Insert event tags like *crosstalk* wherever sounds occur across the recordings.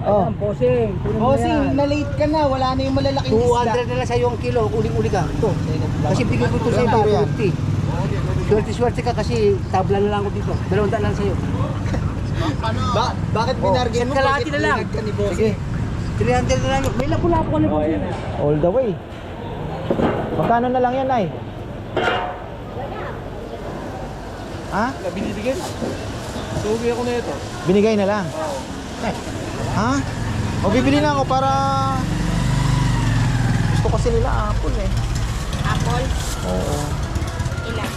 Oh. Ayan, Bossing, yan. na-late ka na. Wala na yung malalaking 200 na lang sa'yo ang kilo. Uli-uli ka. Ito. Kasi bigyan ko ito sa'yo. Ilang kilo yan? 250. Swerte-swerte ka kasi tabla na lang ako dito. Dalawang daan lang sa'yo. Ba bakit Oh, binargin mo? kalahati na lang. ka ni? Sige. 300 na lang. May lapo-lapo ka na po. All the way. Magkano na lang yan, ay? Ha? Binibigyan. Sugi ako na ito. Binigay na lang. Ha? O bibili na ako para gusto kasi nila apple eh. Apple, Oo. ilan?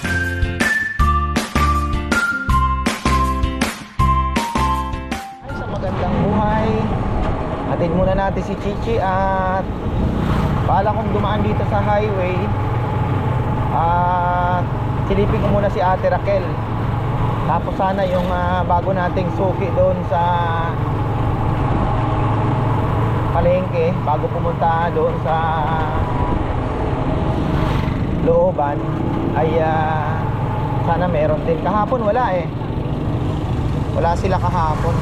Ay, sa magandang buhay. Atid muna natin si Chichi at bala kong dumaan dito sa highway. At silipin ko muna si Ate Raquel. Tapos sana yung ah, bago nating suki doon sa palengke bago pumunta doon sa looban ay ah, sana meron din. Kahapon wala eh. Wala sila kahapon.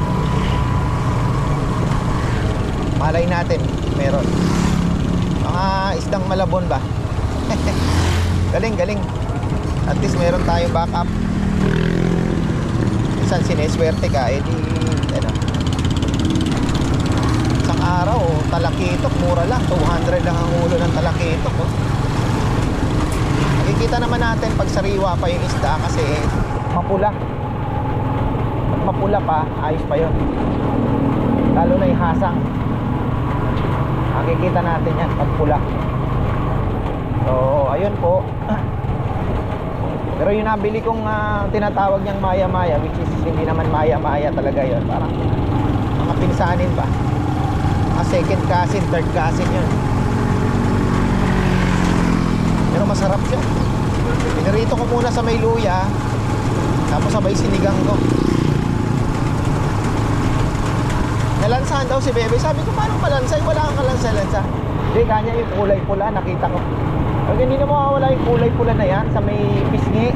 Malay natin meron. Mga isdang malabon ba? *laughs* Galing galing. At least meron tayong backup. Minsan sineswerte ka eh araw talakitok mura lang. 200 lang ang ulo ng talakitok oh. makikita naman natin pag sariwa pa yung isda kasi mapula. Pag mapula pa ayos pa yun. Lalo na yung hasang. Makikita natin yan pag pula. So ayun po. *clears throat* Pero yung nabili kong ah, tinatawag niyang maya maya which is hindi naman maya maya talaga yun parang mga pinsanin pa second cousin third cousin yun pero masarap siya pinarito ko muna sa may luya tapos sabay sinigang ko Nalansahan daw si Bebe. Sabi ko, paano malansay? Wala kang kalansa-lansa. Hindi, kanya yung kulay pula. Nakita ko. Pag hindi na mawawala yung kulay pula na yan sa may pisngi.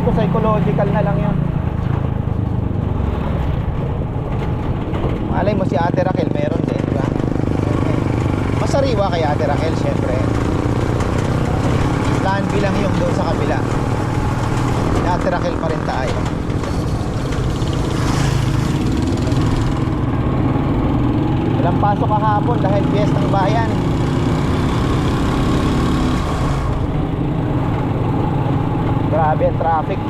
Ito psychological na lang yun. Malay mo si Ate Raquel, meron din, di ba? Masariwa kay Ate Raquel, syempre. Plan bilang yung doon sa kabila. Si Ate Raquel pa rin tayo. Walang pasok kahapon dahil piyestang bayan. Grabe ang traffic.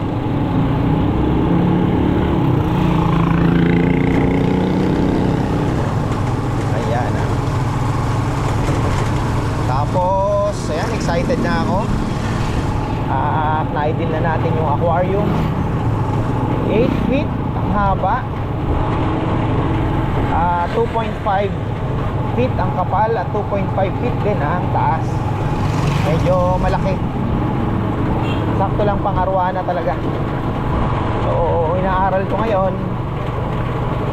Ayan ah. Tapos, ayan, excited na ako. At na-ideal na natin yung aquarium. 8 feet ang haba. Ah, 2.5 feet ang kapal at 2.5 feet din ang taas. Medyo malaki. Sakto lang pang arwana talaga. So, inaaral ko ngayon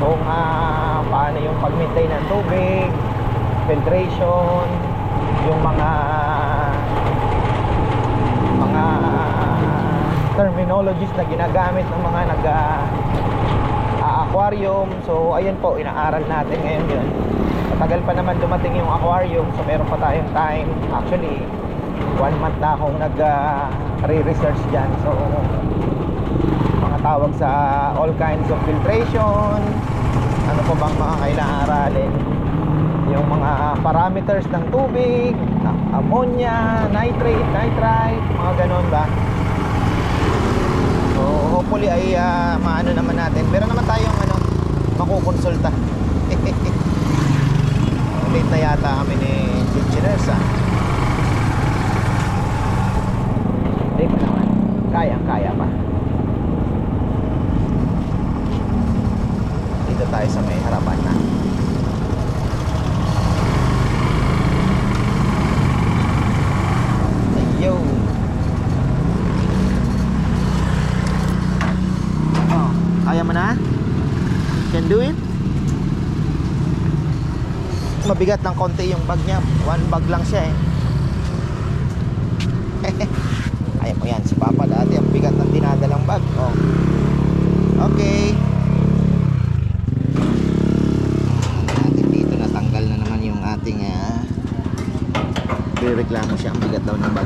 kung ah, paano yung pag-maintain ng tubig, filtration, yung mga terminologies na ginagamit ng mga nag ah, aquarium. So, ayun po, inaaral natin ngayon yun. Matagal pa naman dumating yung aquarium, so meron pa tayong time. Actually, one month na akong nag ah, re-research dyan. So, mga tawag sa all kinds of filtration, ano pa bang mga kailangan aralin, yung mga parameters ng tubig, ammonia, nitrate, nitrite, mga ganon ba? Hopefully ay ah, maano naman natin. Meron naman tayong ano, makukonsulta. *laughs* Late na yata kami ni engineers ah. Hindi pa naman. Kayang kaya pa. Dito tayo sa may harapan bigat ng konti yung bag niya. One bag lang siya eh. *laughs* Ayun po yan si papa dati ang bigat ng dinadalang bag. Oh. okay. Natin dito natanggal na naman yung ating uh, reklamo siya. Ang bigat daw ng bag.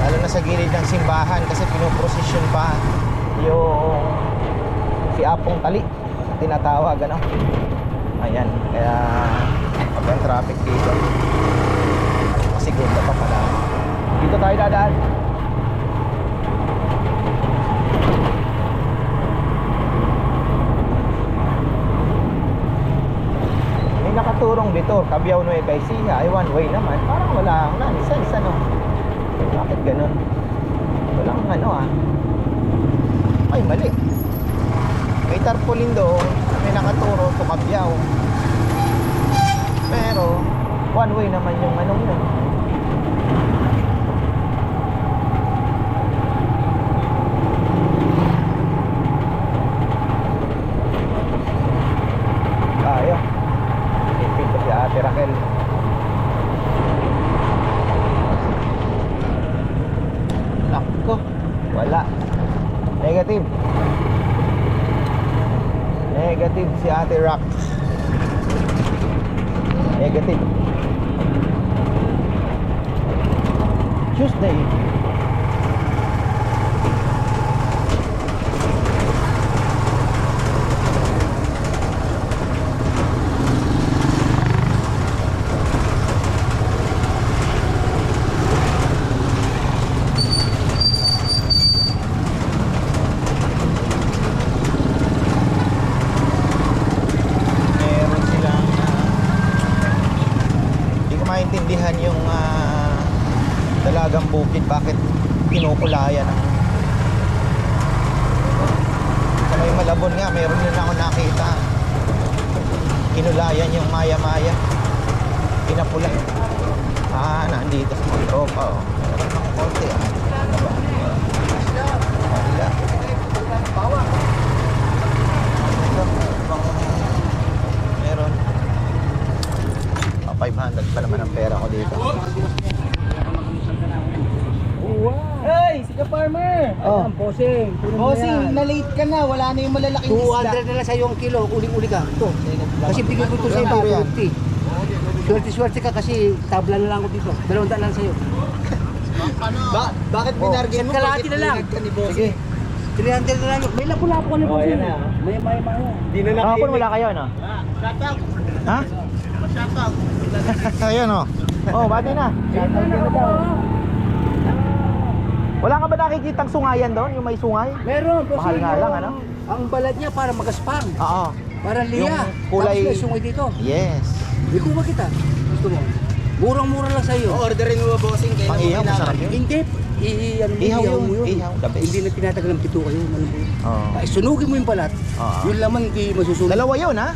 Lalo na sa gilid ng simbahan kasi pinoprosesyon pa yung si Apong Tali tinatawag ano? Ayan kaya abang traffic dito segunda pa pala. Dito tayo dadaan. May nakaturong dito Cabiao Nueva Ecija. Ay one way naman. Parang wala wala isa isa no bakit ganun? Walang ano ah. Ay mali. May tarpaulin doon may nakaturo to Cabiao pero one way naman yung anong yun. Tayo ipin ko si ate Raquel Nako, wala. Negative. Negative si Ate Rock. Negative. Tuesday. meron silang ah, hindi ko maintindihan yung ah, dalagang bukid bakit kinukulayan ng sa may malabon nga meron din ako nakita kinulayan yung maya maya pinapula ah nandito sa tropa oh. meron ng konti ah. Wala. Ah, 500 pa naman ang pera ko dito Hey, si farmer! oh Ayan, bossing. Mo Bossing, yan. na-late ka na. Wala na yung malalaking isda. 200 na lang sa'yo ang kilo. Uling-uli ka. Ito. Kasi bigay ko ito sa Ilang kilo yan? 250. Swerte-swerte ka kasi tabla na lang ako dito. Dalawang daan lang sa'yo. Ba bakit Oh, binargin mo? kalahati Bakit na lang. binag ka ni bossing? sige 300 na lang. May lapo-lapo ka na Oh, bossing. yan na. May may may. Di na Kahapon wala kayo no? Ha? *laughs* Ayun oh. Oh, bati na. Wala ka ba nakikitang sungayan doon? Yung may sungay? Meron. bossing, Mahal nga lang, ano? Ang balat niya para magaspang. Oo. Para liya. Yung kulay- Tapos may sungay dito. Yes. Dito ba kita? Gusto mo? Murang-mura lang sa'yo. Orderin mo bossing. Mo Pang-ihaw, kailangan? masarap yun. Hindi. I, ano mo, Ihaw ihaw yun. mo yun. Ihaw, the best. Hindi na tinatagal ng pito kayo. Malambot. Oo. Ay, sunugin mo yung balat. Oo. Yung laman hindi masusunog. Dalawa yun ha?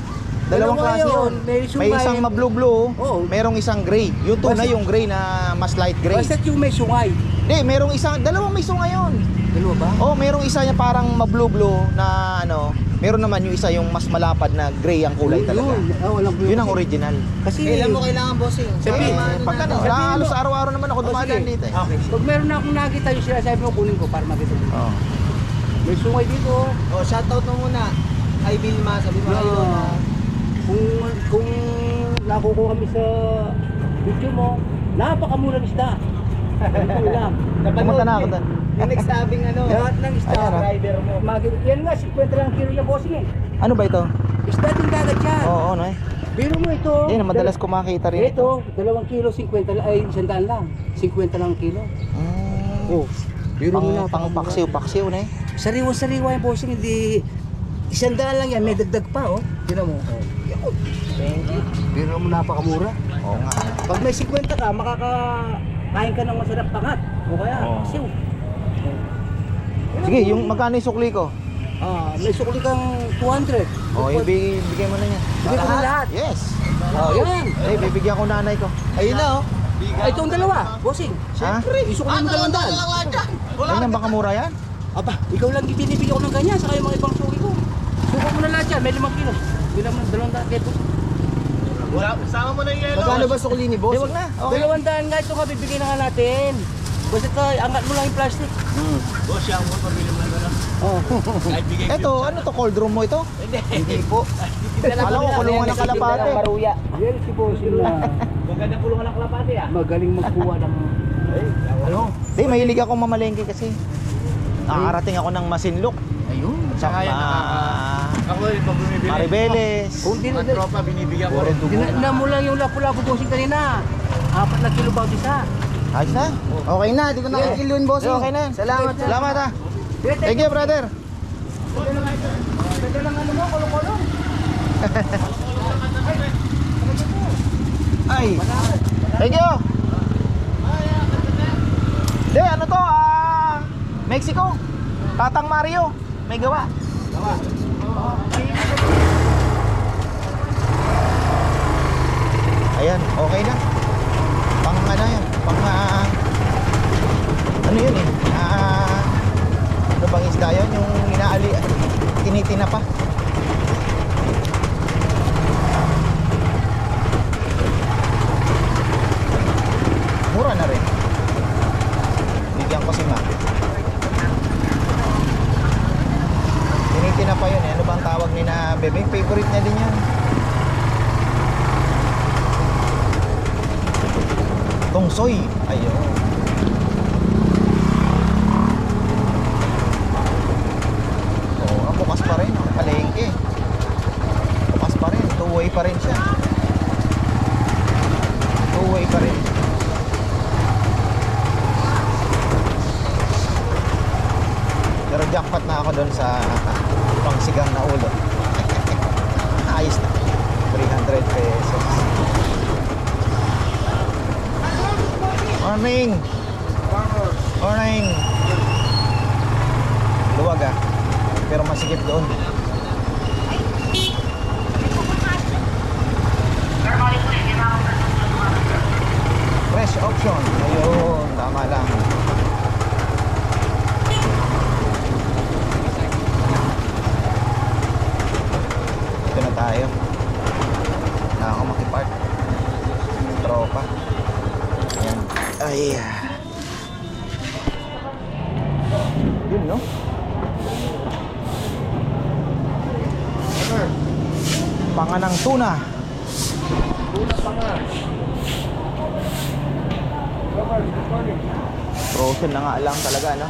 Dalawang Dalawa klase yun. yun. May May sungay. isang ma-blue-blue, Oo. merong isang gray. Yung tuna Basta- yung gray na mas light gray. Basta't yung may sungay. Hindi, merong isang, dalawang may sungay yun. Dalawa ba? Oh, merong isa niya parang ma-blue-blue na ano, meron naman yung isa yung mas malapad na gray ang kulay Yun, talaga. Yun, ah, walang Yun ang original. Kasi Kailan mo kailangan bossing? Sabi, Pag ano, halos araw-araw naman ako Oh, dumadaan dito eh. Okay. pag meron na akong nakita yung sinasabi mo, kunin ko para makita mo. Oh. May sungay dito. Oh, shoutout mo muna. Kay Vilma, sabi mo kayo na Na, kung kung nakukuha kami sa video mo, napakamura ng isda. Pumunta na ako doon. Yung nagsabing ano, Lahat ng isda. Ayan, ah. rider mo. Magi- yan nga, 50 lang kilo niya, bossing eh. Ano ba ito? Isda din dagat yan. Oo, oh, no eh. Biro mo ito. Yan, madalas ko makita rin ito. Dalawang kilo, 50 lang, ay isang daan lang. 50 lang ang kilo. Mm. Oh, biro mo na. Pang, pang paksiw-paksiw na eh. Sariwa-sariwa yung bossing, hindi... Isang daan lang yan, may dagdag pa, oh. Tira mo. Oh. Thank you. Biro mo napakamura. Oo nga. Pag may 50 ka, makakakain ka ng masarap pangat. O kaya, Oo. siw. Sige, yung magkano yung sukli ko? Ah, may sukli kang 200. Oh, ibigay, ibigay mo na yan. Bigay ko na lahat. Yes. Oh, yan. Eh, bibigyan ko nanay ko. Ayun na oh. Ay, itong dalawa, bossing. Ha? Isukli mo dalawang daan. Ganyan baka mura yan? Aba, ikaw lang binibigyan ko ng ganyan, saka yung mga ibang suki ko. Suka mo na lahat yan, may limang kilo. Bilang mo, dalawang daan, kaya Sama mo na yung yellow. Magkano ba sukli ni boss? Di, wag na. Okay. Dalawang daan nga ito ka, bibigyan na nga natin. Basta ka, angat mo lang yung plastic. Boss, siya mo pabili mo na lang. Oh. Ito, ano to? Cold room mo ito? Hindi po. *laughs* Alam ko, kulungan ng kalapate. Yan si Bossing na *laughs* Maganda pulungan ng kalapate ah. magaling magkuha ng... Ano? Di, mahilig ako mamalengke kasi. Nakakarating ako ng Masinlok. Ayun. Sa Saka yan, ah, Ako rin pag bumibili. Maribeles. Kung di Mga tropa, binibigyan ko rin. Dinala mo lang yung lapu-lapu Bossing kanina. Apat na kilo bawat isa. Ayos na? Okay na, di ko na kikilo yun, boss. Di, okay na. Salamat. Salamat ah. Thank you, brother. Pwede lang ano mo, kulong-kulong. *laughs* Ay. Thank you. Di, ano to? Ah, Mexico. Tatang Mario. May gawa. Ayan, okay na. Pang ano yan? Pang ah, ano yun eh? Ah, ano bang isda yun? Yung inaali, tinitina pa. Mura na rin. Bigyan ko si Ma. Tinitina pa yun eh. Ano bang tawag ni na bebe? Favorite niya din yan. Tongsoy. Ayun. Oo, ang bukas pa rin. Ang palengke. Bukas pa rin. Siya. Two-way pa rin. Pero na ako doon sa pangsigang na ulo. Ayos na. 300 pesos. Morning! Morning! Luwag ah. Pero masikip doon. Fresh option. Ayun, tama lang. Dito na tayo. Na ako makipark. Tropa. Ayan. Ay. Yun, no? Panganang tuna. Frozen na nga lang talaga, no?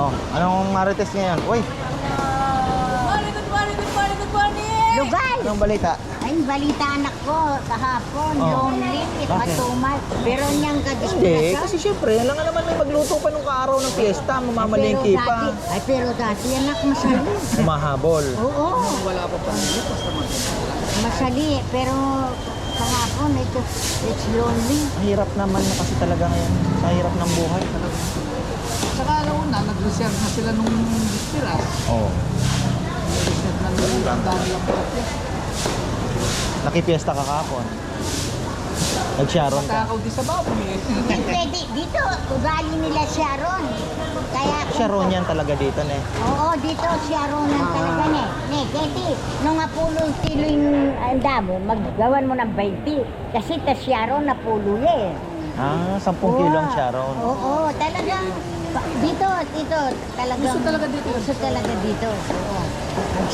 Oh, anong marites ngayon? Uy, Morning, good morning, good morning, good morning! Lugal! anong balita? Ay, balita anak ko kahapon, Oh. lonely, Bakit? matumal. Pero niyang Hindi, kadisgrasya. kasi syempre, alam nga naman may magluto pa nung kaaraw ng piyesta, mamamalingki Pero pa. Ay, pero dati anak masali. Mahabol. Oo. Wala pa pa. Masali, pero kahapon ito, it's lonely. Mahirap naman na kasi talaga ngayon. Sa hirap ng buhay talaga. Saka alam mo na, nag-reserve na sila nung distira. Oo. Oh. Reserve na ang dami lang po. Nakipiesta ka kahapon. Nag-sharon ka. Kakakaw *laughs* di sa baboy eh. Hindi pwede, dito, ugali nila Sharon. Kaya, Sharon yan talaga dito, ne. Oo, dito Sharon ang talaga ne. Ne, Keti, nung apulo kilo yung andamo, maggawan mo ng 20. Kasi ta Sharon na pulo eh. Ah, 10 kilo ang Sharon. Oo, talagang dito, dito, talagang Gusto talaga dito. Gusto talaga dito. Oo.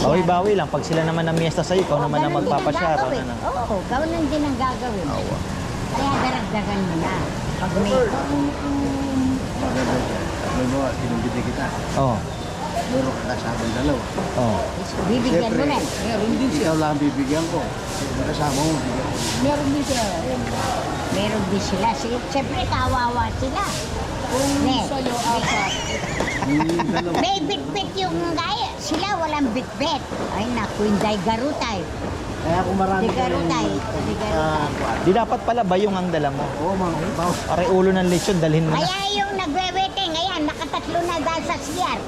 Bawi-bawi lang. Pag sila naman ang miesta sa'yo, ikaw Oo, naman ganun magpapasharon. gagawin. Ano? Oo, gawin din ang gagawin. Oo. Kaya daragdagan mo na. Pag may... Ano, sinumbiti kita. Oo. Meron ka kasama ng dalawa. Oo. Bibigyan mo na. Meron din siya. Ikaw lang ang bibigyan ko. Kasama mo. Meron din siya. Meron din sila. Si- Siyempre, kawawa sila. Kung sa'yo, apat. May bitbit yung gaya. Sila walang bitbit. Ay naku, hindi garutay. Kaya kung marami Di garutay. Di garutay. Di dapat pala bayong ang dala mo. Oo, mga baw. Pare ulo ng lechon, dalhin mo na. Kaya yung nagwe-waiting, ayan, nakatatlo na dahil sa siyar.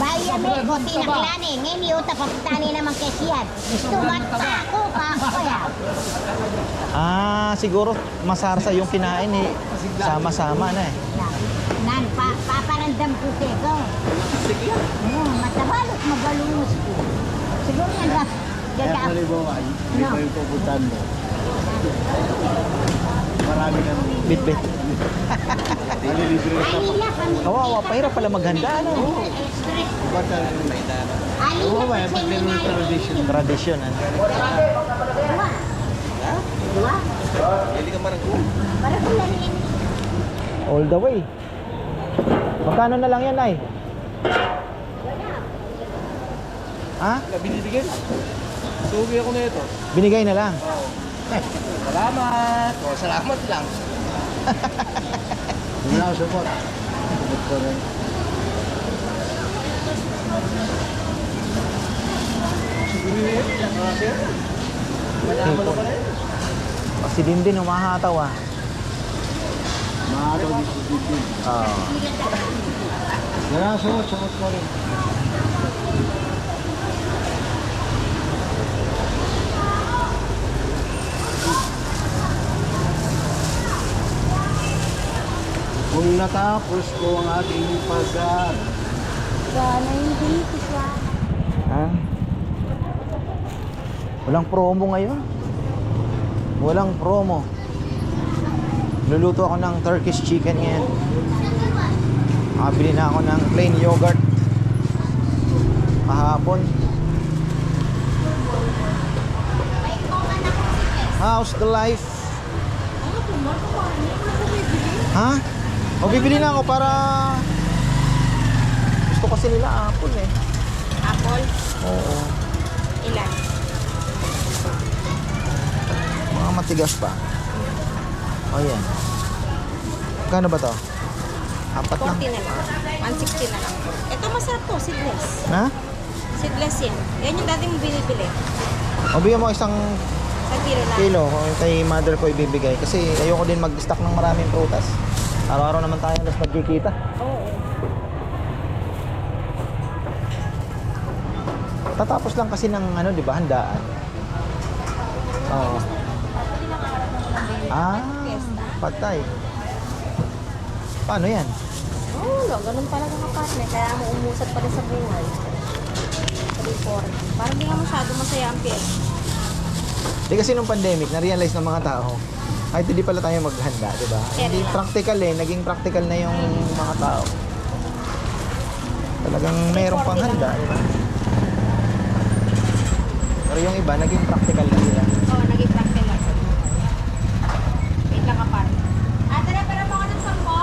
Bayan mo, konti na klane. Ngayon, yung tapapitani naman kay siyar. Tumata ako pa ako. Ah, siguro masarsa yung kinain eh. Sama-sama na eh. Nan, pa, paparandam ko ko. Sige. Hmm, matabalot, mabalungos ko. Siguro yan lang. Gaga. Nalibawan, hindi No. pa yung pupuntahan mo. Marami kang Bitbit. nalilibre ka. Manila kami. Kawawa, pahirap pala maghanda, ano? Ba't ang Oo, may pag ganun tradition. Tradisyon, ano? Dua. Hindi ka parang ko. Para kung nalilin. All the way. Magkano na lang yan, ay? Ha? Binibigyan. Sugi ako na ito. Binigay na lang. Salamat. O, salamat lang. Hindi na ako support. Support ko rin. Si Dindin, humahataw ah. Maaraw di si Titi. Oo. Hindi ako support, support ko rin. Kung natapos ko ang ating pag Sana yung dito siya. Ha? Walang promo ngayon. Walang promo. Luluto ako ng Turkish chicken ngayon. Makabili na ako ng plain yogurt. Kahapon. How's the life? Ha? O bibili na ako para gusto kasi nila apple eh. Apple, Oo. ilan? Mga matigas pa. O yan. Kano ba to? Apat lang. 40 na lang. 160 na lang. Ito masarap to, seedless. Ha? Seedless yan. Yan yung dati mo binibili. O bigyan mo isang Sa kilo lang. kilo kung kay mother ko ibibigay. Kasi ayoko din mag-stock ng maraming prutas. Araw-araw naman tayo nas magkikita. Oo. Tatapos lang kasi ng ano, di ba, handaan. Oo. Ah, patay. Paano yan? Oo, no, ganun talaga ng partner. Kaya mo umusad pa rin sa buhay. Sa before. Parang hindi nga masyado masaya ang piyes. Di kasi nung pandemic, na-realize ng mga tao, kahit hindi pala tayo maghanda, di ba? Kaya Hindi lang. practical eh, naging practical na yung mga tao. Talagang mayroong pang handa, di ba? Pero yung iba, naging practical na sila. Oo, oh, naging practical lang sa buhay. Wait lang ka partner. Ate na, pero mo ako ng sampo.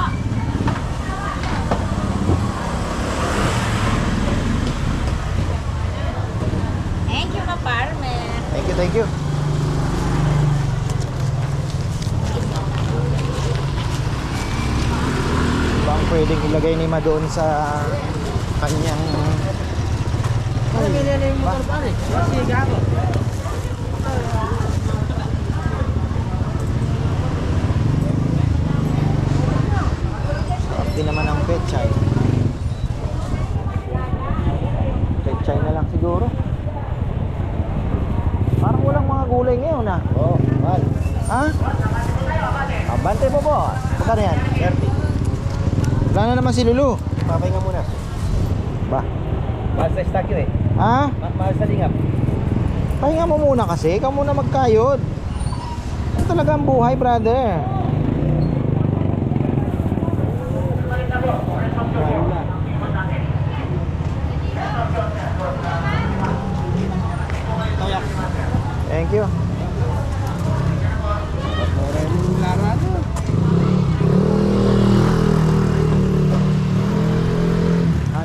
Thank you ka, partner. Thank you, thank you. Ba ang pwedeng ilagay ni Ma doon sa kanyang... Ano gago. Sarap din naman ang. Pechay na lang siguro. Parang walang mga gulay ngayon ah. Oo, oh, mahal. Ha? Abante po po. Magkano yan? 30. Wala na naman si Lulu. Papahinga muna. Ba? Mahal sa stock yun eh. Ha? Ma- Mahal sa lingap. Pahinga mo muna kasi. Ikaw muna magkayod. Ito talaga ang buhay, brother. Thank you.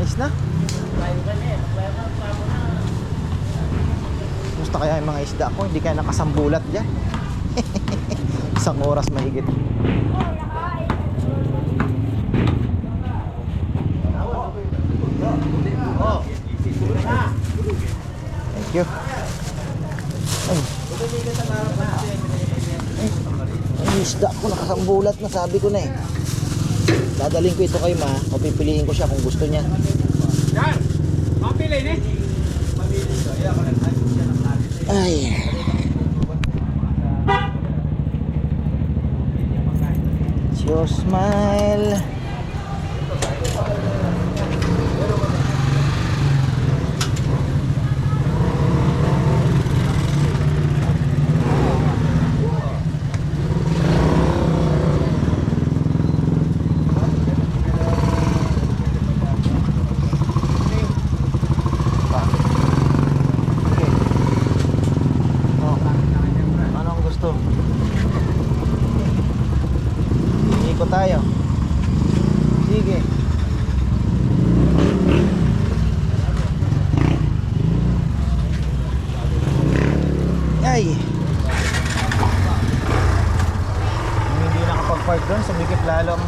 Ayos na. Gusto kaya yung mga isda ko, hindi kaya nakasambulat dyan. *laughs* Isang oras mahigit. Thank you. Ay. Ay, isda ko nakasambulat na sabi ko na eh. Dadaling ko ito kay ma, o pipiliin ko siya kung gusto niya. Yan! Mapili ni. Ay. It's your smile. ikot tayo. Sige. Ay. Yung hindi nakapag-park doon, sumikip lalong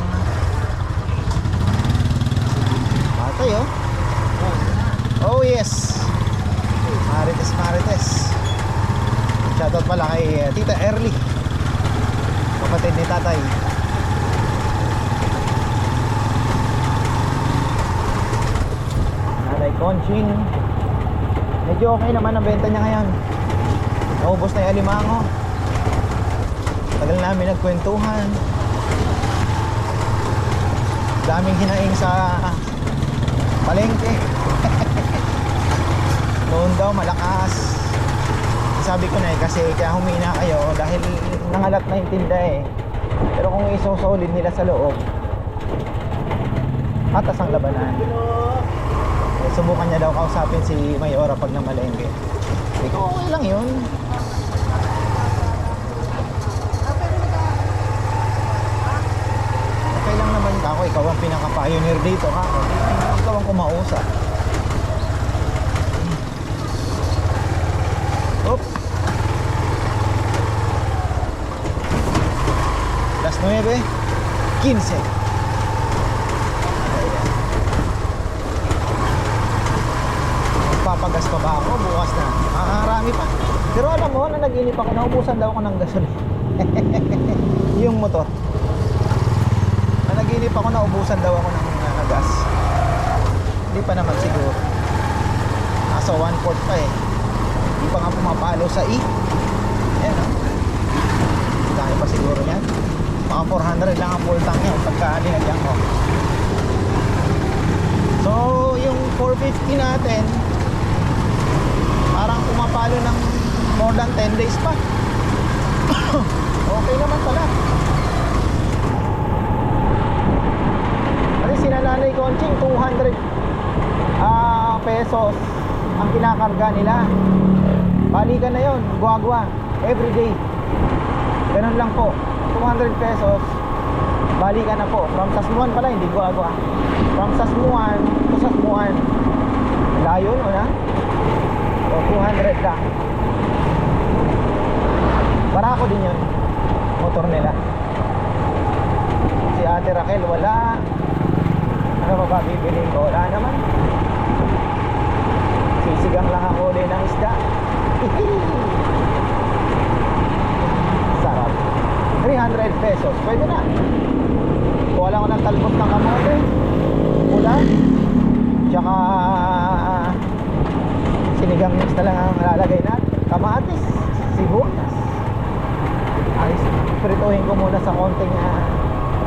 Patay oh. Oh yes. Marites Marites. Shoutout pala kay uh, Tita Early. Kapatid ni tatay. Nanay Conching. Medyo okay naman ang benta niya ngayon. Naubos na yung alimango. Tagal namin nagkwentuhan. Daming hinaing sa palengke. *laughs* Noon daw malakas. Sabi ko na eh kasi kaya humina kayo dahil nangalat na yung tinda eh. Pero kung isosolid nila sa loob, atas ang labanan. Subukan niya daw kausapin si Mayora pag namalengke. Sabi ko, okay lang yun. Okay lang naman ako. Ikaw ang pinaka-pioneer dito ha. Ikaw ang kumausap. Oop. Las 9, 15. Ayan. Magpapagas pa ako bukas na? Makarami pa. Pero alam mo, na nag-inip ako, naubusan daw ako ng gasol. *laughs* yung motor. Na nag-inip ako, naubusan daw ako ng uh, gas. Hindi pa naman siguro. Nasa 1-4 pa eh. Hindi pa nga pumapalo sa E. Ayan o. Dami pa siguro yan. Mga 400 lang ang full tank yan pagka linagyan ko. So, yung 450 natin, pumapalo ng more than 10 days pa. *coughs* okay naman pala. Kasi sinananay Conching, 200 ah, pesos ang kinakarga nila. Balikan na yon, guagwa, everyday. Ganun lang po. 200 pesos, balikan na po. From Sasmuan pala, hindi guagwa. From Sasmuan to Sasmuan. Layo, no na? O 200 lang. Barako din yun. Motor nila. Si Ate Raquel, wala. Ano pa ba bibiling ko? Wala naman. Sisigang lang ako din ng isda. *laughs* Sarap. 300 pesos. Pwede na. Kuha ko ng talbos ng kamote. Pula. Tsaka sinigang mix na lang ang lalagay natin. Kamatis. Sibuyas. Ayos. Prituhin ko muna sa konting ah,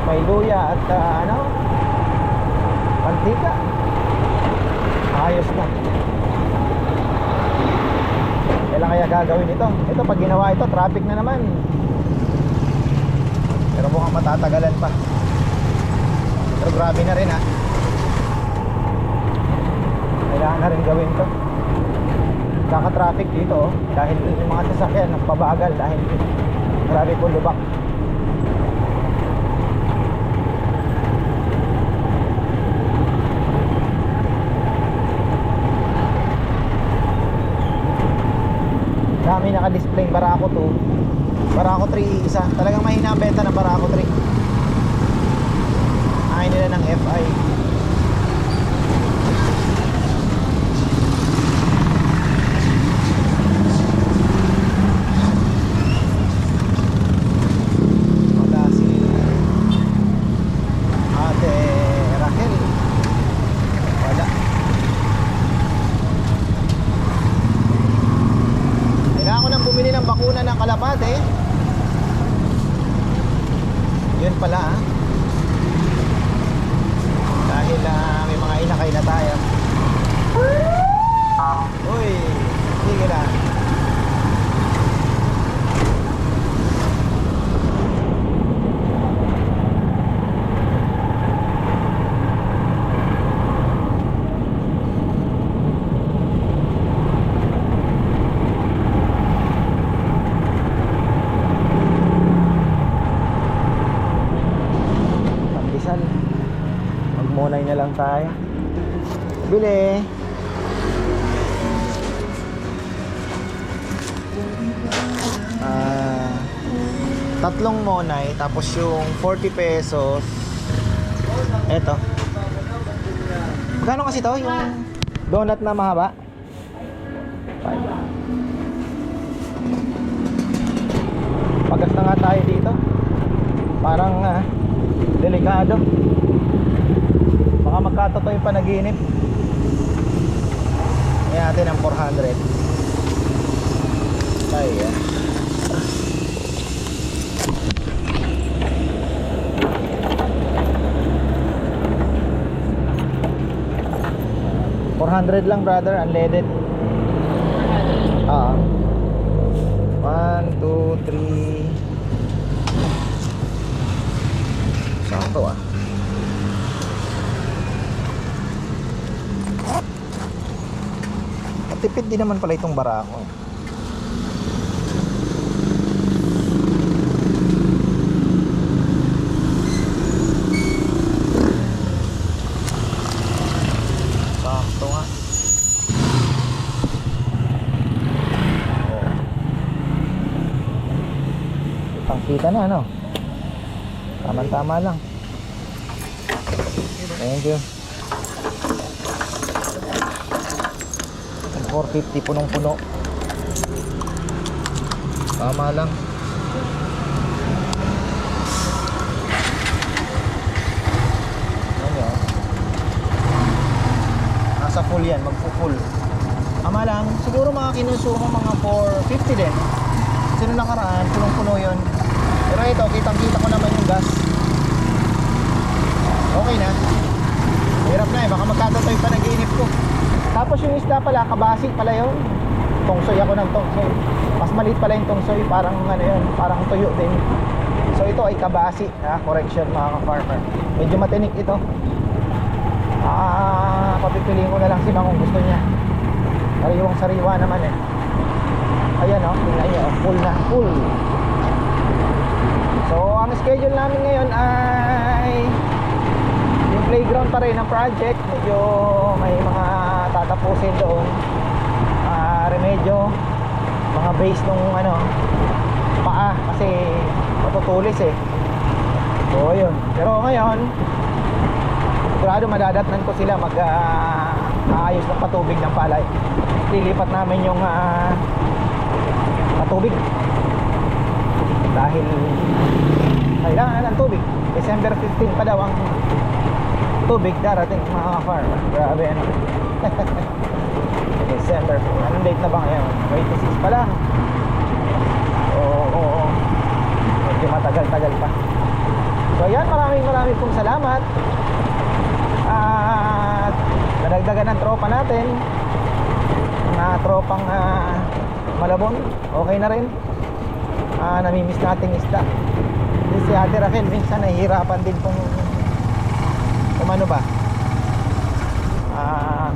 may luya at ah, ano mantika. Ayos na. Kailan kaya gagawin ito? Ito pag ginawa ito, traffic na naman. Pero mukhang matatagalan pa. Pero grabe na rin ha. Kailangan na rin gawin to. Kaka-traffic dito oh. Dahil yung mga sasakyan nagpabagal dahil grabe po lubak. Dami naka-display Barako 2 Barako 3 isa Talagang mahina ang benta ng Barako 3 Ayaw nila ng FI Wala si Ate Raquel Wala Kailangan ko nang bumili ng bakuna ng kalapate. Yun pala ah. Wala Na lang tayo. Bili. Ah, tatlong monay tapos yung 40 pesos. Eto. Magkano kasi to yung donut na mahaba? Pagas na nga tayo dito. Parang ah, delikado. Baka magkatotoo yung panaginip. Kaya natin ang 400. Ay, ah. Four hundred lang brother, unleaded. Ah. One, two, three. Sakto ah. Matipid din naman pala itong barako. eh. Kitang-kita na, ano? Tama-tama lang. Thank you. 450 punong-puno. Tama lang. Ano? Nasa full yan, magpo-full. Tama lang, siguro mga kinusuko mga 450 din. Sino nakaraan, punong-puno yun. Pero ito, kitang-kita ko naman yung gas. Okay na. Hirap na eh, baka magkatotoo yung panaginip ko. Tapos pala, kabasi pala yun. Tongsoy ako ng tongsoy. Mas maliit pala yung tongsoy, parang ano yun, parang tuyo din. So ito ay kabasi, ha? correction mga ka-farmer. Medyo matinik ito. Ah, papipiliin ko na lang si Mang kung gusto niya. Sariwang sariwa naman eh. Ayan oh, tingnan niyo, oh, full na, full. So, ang schedule namin ngayon ay yung playground pa rin ng project. Medyo may mga tatapusin doon. Ah, remedyo, mga base nung ano, paa kasi matutulis eh. So, yun. Pero ngayon, sigurado madadatnan ko sila mag ah, aayos ng patubig ng palay. Lilipat namin yung ah, patubig dahil kailangan ng tubig December 15 pa daw ang tubig darating mga farm grabe ano *laughs* December. Anong date na ba ngayon? 26 pa lang. Oo oo oo. medyo matagal-tagal pa. So ayan maraming maraming pong salamat. At nadagdagan ng tropa natin. Na tropang ah, malabon. Okay na rin. Ah, namimiss nating isda. Si Ate Raquel minsan nahihirapan din kung kung ano ba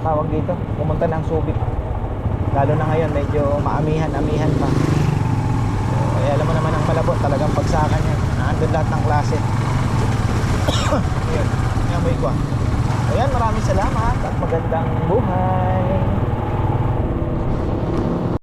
tawag dito. Pumunta ng Subic. Lalo na ngayon medyo maamihan-amihan pa. Eh, alam mo naman ang malabon talagang pagsakan yan. Nandun lahat ng klase. *coughs* Yun, may amoy ko. Ayan, maraming salamat at magandang buhay.